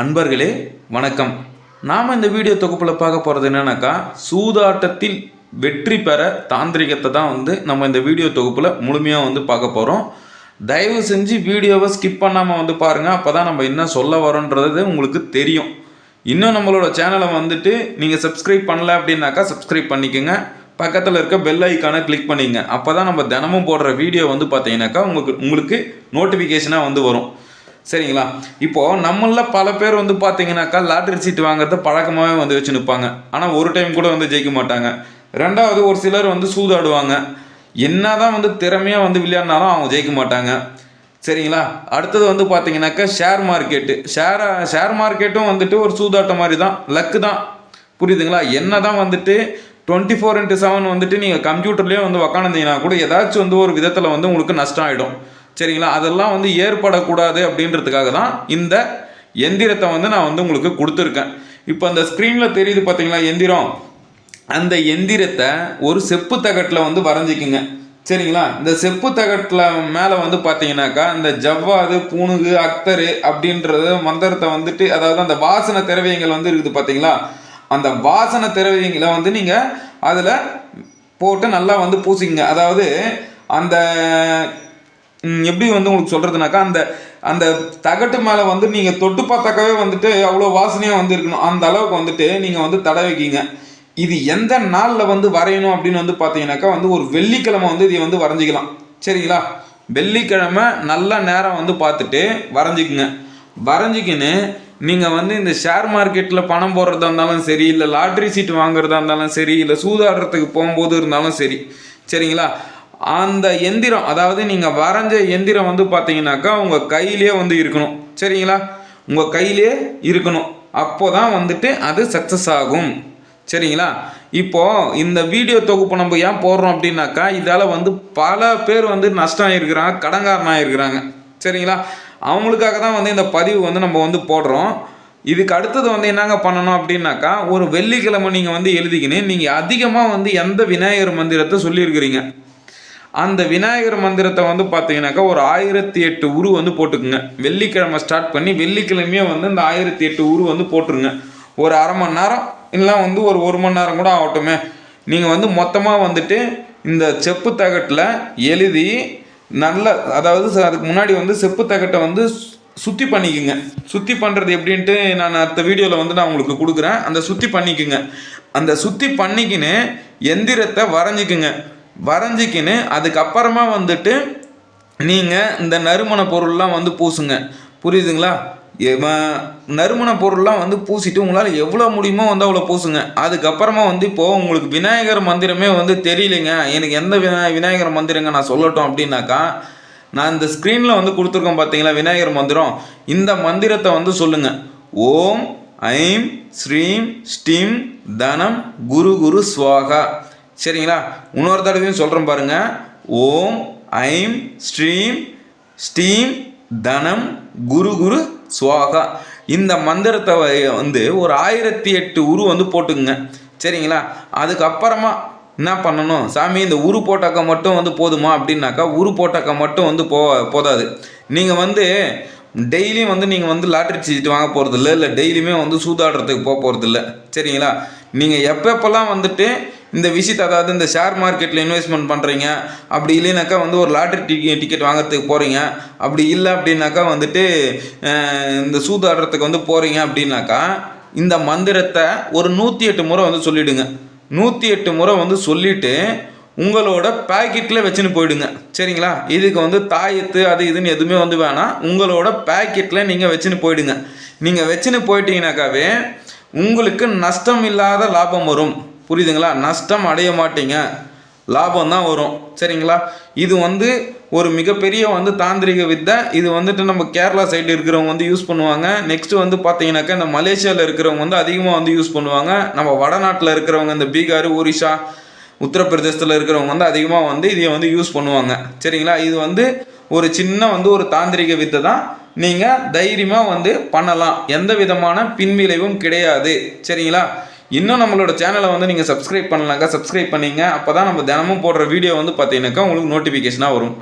அன்பர்களே வணக்கம். நாம் இந்த வீடியோ தொகுப்பில் பார்க்க போகிறது என்னென்னாக்கா சூதாட்டத்தில் வெற்றி பெற தாந்திரிகத்தை தான் வந்து நம்ம இந்த வீடியோ தொகுப்பில் முழுமையாக வந்து பார்க்க போகிறோம் தயவு செஞ்சு வீடியோவை ஸ்கிப் பண்ணாமல் வந்து பாருங்கள் அப்போ தான் நம்ம என்ன சொல்ல வரோன்றது உங்களுக்கு தெரியும். இன்னும் நம்மளோட சேனலை வந்துட்டு நீங்கள் சப்ஸ்கிரைப் பண்ணல அப்படின்னாக்கா சப்ஸ்கிரைப் பண்ணிக்கோங்க. பக்கத்தில் இருக்க பெல் ஐக்கானை கிளிக் பண்ணிங்க. அப்போ தான் நம்ம தினமும் போடுற வீடியோ வந்து பார்த்தீங்கன்னாக்கா உங்களுக்கு உங்களுக்கு நோட்டிஃபிகேஷனாக வந்து வரும். சரிங்களா? இப்போது நம்மள பல பேர் வந்து பார்த்தீங்கன்னாக்கா லாட்ரி சீட் வாங்குறத பழக்கமாகவே வந்து வச்சு நிற்பாங்க ஆனால் ஒரு டைம் கூட வந்து ஜெயிக்க மாட்டாங்க. ரெண்டாவது ஒரு சிலர் வந்து சூதாடுவாங்க. என்ன தான் வந்து திறமையாக வந்து விளையாடினாலும் அவங்க ஜெயிக்க மாட்டாங்க. சரிங்களா? அடுத்தது வந்து பார்த்தீங்கன்னாக்கா ஷேர் மார்க்கெட்டு ஷேர் ஷேர் மார்க்கெட்டும் வந்துட்டு ஒரு சூதாட்டம் மாதிரி தான் லக்கு தான். புரியுதுங்களா? என்ன தான் வந்துட்டு டுவெண்ட்டி ஃபோர் இன்ட்டு செவன் வந்துட்டு நீங்கள் கம்ப்யூட்டர்லேயே வந்து உக்காந்துங்கன்னா கூட ஏதாச்சும் வந்து ஒரு விதத்தில் வந்து உங்களுக்கு நஷ்டம் ஆகிடும் சரிங்களா? அதெல்லாம் வந்து ஏற்படக்கூடாது அப்படின்றதுக்காக தான் இந்த எந்திரத்தை வந்து நான் வந்து உங்களுக்கு கொடுத்துருக்கேன். இப்போ அந்த ஸ்க்ரீனில் தெரியுது பார்த்தீங்களா எந்திரம்? அந்த எந்திரத்தை ஒரு செப்பு தகட்டில் வந்து வரைஞ்சிக்குங்க. சரிங்களா? இந்த செப்பு தகட்டில் மேலே வந்து பார்த்தீங்கன்னாக்கா இந்த ஜவ்வாது பூணுகு அக்தரு அப்படின்றது மந்திரத்தை வந்துட்டு அதாவது அந்த வாசன திரவியங்கள் வந்து இருக்குது பார்த்தீங்களா? அந்த வாசன திரவியங்களை வந்து நீங்கள் அதில் போட்டு நல்லா வந்து பூசிக்கங்க. அதாவது அந்த எப்படி வந்து உங்களுக்கு சொல்கிறதுனாக்கா அந்த அந்த தகட்டு மேலே வந்து நீங்கள் தொட்டு பார்த்தாக்கவே வந்துட்டு அவ்வளோ வாசனையாக வந்து இருக்கணும். அந்த அளவுக்கு வந்துட்டு நீங்கள் வந்து தடவிக்கிங்க இது எந்த நாளில் வந்து வரையணும் அப்படின்னு வந்து பார்த்தீங்கன்னாக்கா வந்து ஒரு வெள்ளிக்கிழமை வந்து இதை வந்து வரைஞ்சிக்கலாம். சரிங்களா? வெள்ளிக்கிழமை நல்ல நேரம் வந்து பார்த்துட்டு வரைஞ்சிக்குங்க. வரைஞ்சிக்கின்னு நீங்கள் வந்து இந்த ஷேர் மார்க்கெட்டில் பணம் போடுறதா இருந்தாலும் சரி இல்லை லாட்ரி சீட் வாங்குறதா இருந்தாலும் சரி இல்லை சூதாடுறதுக்கு போகும்போது இருந்தாலும் சரி சரிங்களா? அந்த எந்திரம் அதாவது நீங்கள் வரைஞ்ச எந்திரம் வந்து பார்த்தீங்கன்னாக்கா உங்கள் கையிலே வந்து இருக்கணும். சரிங்களா? உங்கள் கையிலே இருக்கணும். அப்போ தான் வந்துட்டு அது சக்ஸஸ் ஆகும். சரிங்களா? இப்போ இந்த வீடியோ தொகுப்பு நம்ம ஏன் போடுறோம் அப்படின்னாக்கா இதால் வந்து பல பேர் வந்து நஷ்டம் ஆகிருக்கிறாங்க கடங்காரன் ஆகிருக்கிறாங்க சரிங்களா? அவங்களுக்காக தான் வந்து இந்த பதிவு வந்து நம்ம வந்து போடுறோம். இதுக்கு அடுத்தது வந்து என்னங்க பண்ணணும் அப்படின்னாக்கா ஒரு வெள்ளிக்கிழமை நீங்கள் வந்து எழுதிக்கின்னு நீங்கள் அதிகமாக வந்து எந்த விநாயகர் மந்திரத்தை சொல்லியிருக்கிறீங்க? அந்த விநாயகர் மந்திரத்தை வந்து பார்த்தீங்கன்னாக்கா ஒரு ஆயிரத்தி எட்டு உரு வந்து போட்டுக்குங்க. வெள்ளிக்கிழமை ஸ்டார்ட் பண்ணி வெள்ளிக்கிழமையே வந்து இந்த ஆயிரத்தி எட்டு உரு வந்து போட்டுருங்க. ஒரு அரை மணி நேரம் இல்லை வந்து ஒரு ஒரு மணி நேரம் கூட ஆகட்டுமே. நீங்கள் வந்து மொத்தமாக வந்துட்டு இந்த செப்பு தகட்டில் எழுதி நல்ல அதாவது அதுக்கு முன்னாடி வந்து செப்பு தகட்டை வந்து சுற்றி பண்ணிக்குங்க. சுற்றி பண்ணுறது எப்படின்ட்டு நான் அடுத்த வீடியோவில் வந்து நான் உங்களுக்கு கொடுக்குறேன். அந்த சுற்றி பண்ணிக்குங்க. அந்த சுற்றி பண்ணிக்கின்னு எந்திரத்தை வரைஞ்சிக்குங்க. வரைஞ்சிக்கின்னு அதுக்கப்புறமா வந்துட்டு நீங்கள் இந்த நறுமண பொருள்லாம் வந்து பூசுங்க. புரியுதுங்களா? நறுமண பொருள்லாம் வந்து பூசிட்டு உங்களால் எவ்வளோ முடியுமோ வந்து அவ்வளோ பூசுங்க. அதுக்கப்புறமா வந்து இப்போது உங்களுக்கு விநாயகர் மந்திரமே வந்து தெரியலைங்க. எனக்கு எந்த விநாய விநாயகர் மந்திரங்க நான் சொல்லட்டும் அப்படின்னாக்கா நான் இந்த ஸ்க்ரீனில் வந்து கொடுத்துருக்கோம் பார்த்தீங்களா விநாயகர் மந்திரம்? இந்த மந்திரத்தை வந்து சொல்லுங்கள் ஓம் ஐம் ஸ்ரீம் ஸ்டீம் தனம் குரு குரு ஸ்வாகா. சரிங்களா? இன்னொரு தடவையும் சொல்கிறேன் பாருங்கள் ஓம் ஐம் ஸ்ரீம் ஸ்டீம் தனம் குரு குரு சுவாகா. இந்த மந்திரத்தை வந்து ஒரு ஆயிரத்தி எட்டு உரு வந்து போட்டுக்குங்க. சரிங்களா? அதுக்கப்புறமா என்ன பண்ணணும்? சாமி இந்த உரு போட்டாக்க மட்டும் வந்து போதுமா? அப்படின்னாக்கா உரு போட்டாக்க மட்டும் வந்து போ போதாது. நீங்கள் வந்து டெய்லியும் வந்து நீங்கள் வந்து லாட்ரி சீட்டு வாங்க போகிறதில்ல இல்லை டெய்லியுமே வந்து சூதாடுறதுக்கு போக போகிறதில்ல சரிங்களா? நீங்கள் எப்பப்பெல்லாம் வந்துட்டு இந்த விஷயத்தை அதாவது இந்த ஷேர் மார்க்கெட்டில் இன்வெஸ்ட்மெண்ட் பண்ணுறீங்க அப்படி இல்லைனாக்கா வந்து ஒரு லாட்ரி டிக்கெட் டிக்கெட் வாங்குறதுக்கு போகிறீங்க அப்படி இல்லை அப்படின்னாக்கா வந்துட்டு இந்த சூதாடுறதுக்கு வந்து போகிறீங்க அப்படின்னாக்கா இந்த மந்திரத்தை ஒரு நூற்றி எட்டு முறை வந்து சொல்லிவிடுங்க நூற்றி எட்டு முறை வந்து சொல்லிவிட்டு உங்களோட பேக்கெட்டில் வச்சுன்னு போயிடுங்க. சரிங்களா? இதுக்கு வந்து தாயத்து அது இதுன்னு எதுவுமே வந்து வேணாம். உங்களோட பேக்கெட்டில் நீங்கள் வச்சுன்னு போயிடுங்க. நீங்கள் வச்சுன்னு போயிட்டீங்கனாக்காவே உங்களுக்கு நஷ்டம் இல்லாத லாபம் வரும். புரியுதுங்களா? நஷ்டம் அடைய மாட்டீங்க. லாபம் தான் வரும். சரிங்களா? இது வந்து ஒரு மிகப்பெரிய வந்து தாந்திரிக வித்தை. இது வந்துட்டு நம்ம கேரளா சைடு இருக்கிறவங்க வந்து யூஸ் பண்ணுவாங்க. நெக்ஸ்ட்டு வந்து பார்த்தீங்கன்னாக்கா இந்த மலேசியாவில் இருக்கிறவங்க வந்து அதிகமாக வந்து யூஸ் பண்ணுவாங்க. நம்ம வடநாட்டில் இருக்கிறவங்க இந்த பீகார் ஒரிஷா உத்தரப்பிரதேசத்தில் இருக்கிறவங்க வந்து அதிகமாக வந்து இதை வந்து யூஸ் பண்ணுவாங்க. சரிங்களா? இது வந்து ஒரு சின்ன வந்து ஒரு தாந்திரிக வித்தை தான். நீங்கள் தைரியமாக வந்து பண்ணலாம். எந்த விதமான பின்விளைவும் கிடையாது. சரிங்களா? இன்னும் நம்மளோட சேனலை வந்து நீங்கள் சப்ஸ்கிரைப் பண்ணலாங்க சப்ஸ்கிரைப் பண்ணீங்க. அப்போ தான் நம்ம தினமும் போடுற வீடியோ வந்து பார்த்தீங்கன்னாக்கா உங்களுக்கு நோட்டிஃபிகேஷனாக வரும்.